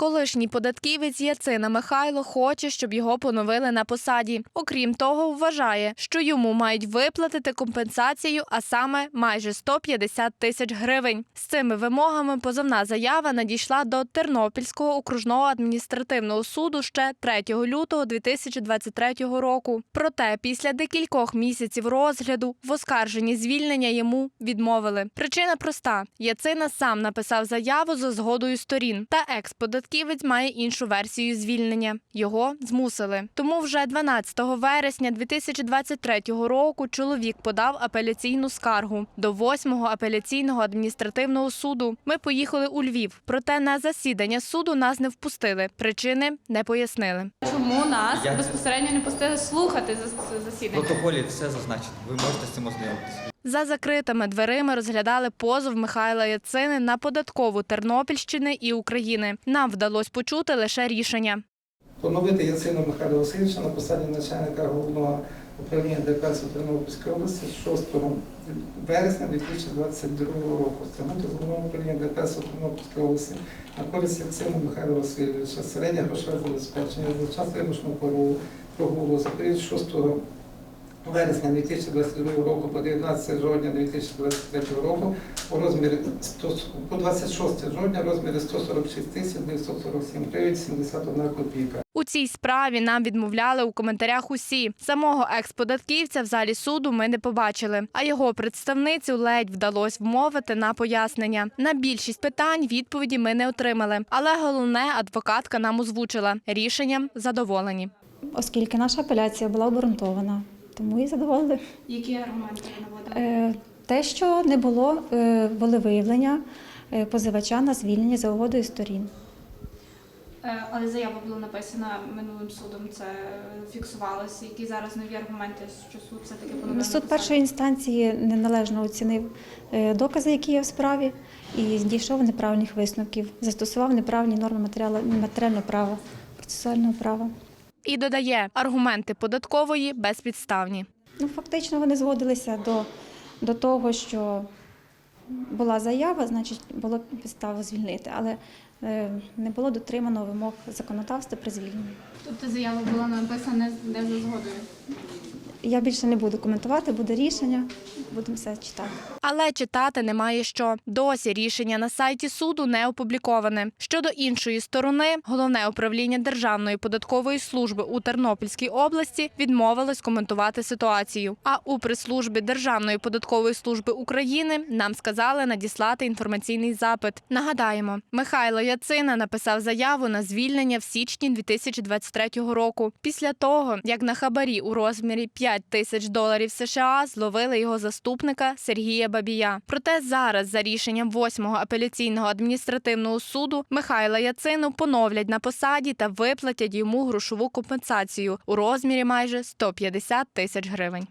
Колишній податківець Яцина Михайло хоче, щоб його поновили на посаді. Окрім того, вважає, що йому мають виплатити компенсацію, а саме майже 150 тисяч гривень. З цими вимогами позовна заява надійшла до Тернопільського окружного адміністративного суду ще 3 лютого 2023 року. Проте після декількох місяців розгляду в оскарженні звільнення йому відмовили. Причина проста: Яцина сам написав заяву за згодою сторін, та екс-податківець має іншу версію звільнення. Його змусили. Тому вже 12 вересня 2023 року чоловік подав апеляційну скаргу до 8-го апеляційного адміністративного суду. Ми поїхали у Львів, проте на засідання суду нас не впустили. Причини не пояснили. Чому нас Я- безпосередньо не пустили слухати зас- В засідання? протоколі все зазначено. Ви можете з цим ознайомитися. За закритими дверима розглядали позов Михайла Яцини на податкову Тернопільщини і України. Нам вдалося почути лише рішення. Поновити Яцина Михайла Васильовича на посаді начальника головного управління ДПС у Тернопільській області з 6 вересня 2022 року. Стягнути з головного управління ДПС у Тернопільській області на користь Яцина Михайла Васильовича. Середнє грошове забезпечення за час вимушеного прогулу за період 6 вересня 2022 року по 19 жовтня 2023 року у розмірі 100, по 26 жовтня розмірі 146 тисяч 947 гривень 71 копійка. У цій справі нам відмовляли у коментарях усі. Самого екс-податківця в залі суду ми не побачили, а його представницю ледь вдалося вмовити на пояснення. На більшість питань відповіді ми не отримали. Але головне, адвокатка нам озвучила рішенням задоволені. оскільки наша апеляція була обґрунтована. Тому і задоволили. Які аргументи ви наводили? Е, Те, що не було е, волевиявлення е, позивача на звільнення за угодою сторін. Але заява була написана минулим судом, це фіксувалося. Які зараз нові аргументи, що суд все-таки поновив Суд написання? першої інстанції неналежно оцінив докази, які є в справі, і дійшов неправильних висновків, застосував неправильні норми матеріального права, процесуального права. І додає, аргументи податкової безпідставні. Ну, фактично вони згодилися до, до того, що була заява, значить, було підставу звільнити, але е, не було дотримано вимог законодавства при звільненні. Тобто заява була написана не за згодою. Я більше не буду коментувати, буде рішення, будемо все читати. Але читати немає що. Досі рішення на сайті суду не опубліковане. Щодо іншої сторони, головне управління Державної податкової служби у Тернопільській області відмовилось коментувати ситуацію. А у прес-службі Державної податкової служби України нам сказали надіслати інформаційний запит. Нагадаємо, Михайло Яцина написав заяву на звільнення в січні 2023 року. Після того, як на хабарі у розмірі 5 тисяч доларів США зловили його заступника Сергія Бабія. Проте зараз, за рішенням 8-го апеляційного адміністративного суду, Михайла Яцину поновлять на посаді та виплатять йому грошову компенсацію у розмірі майже 150 тисяч гривень.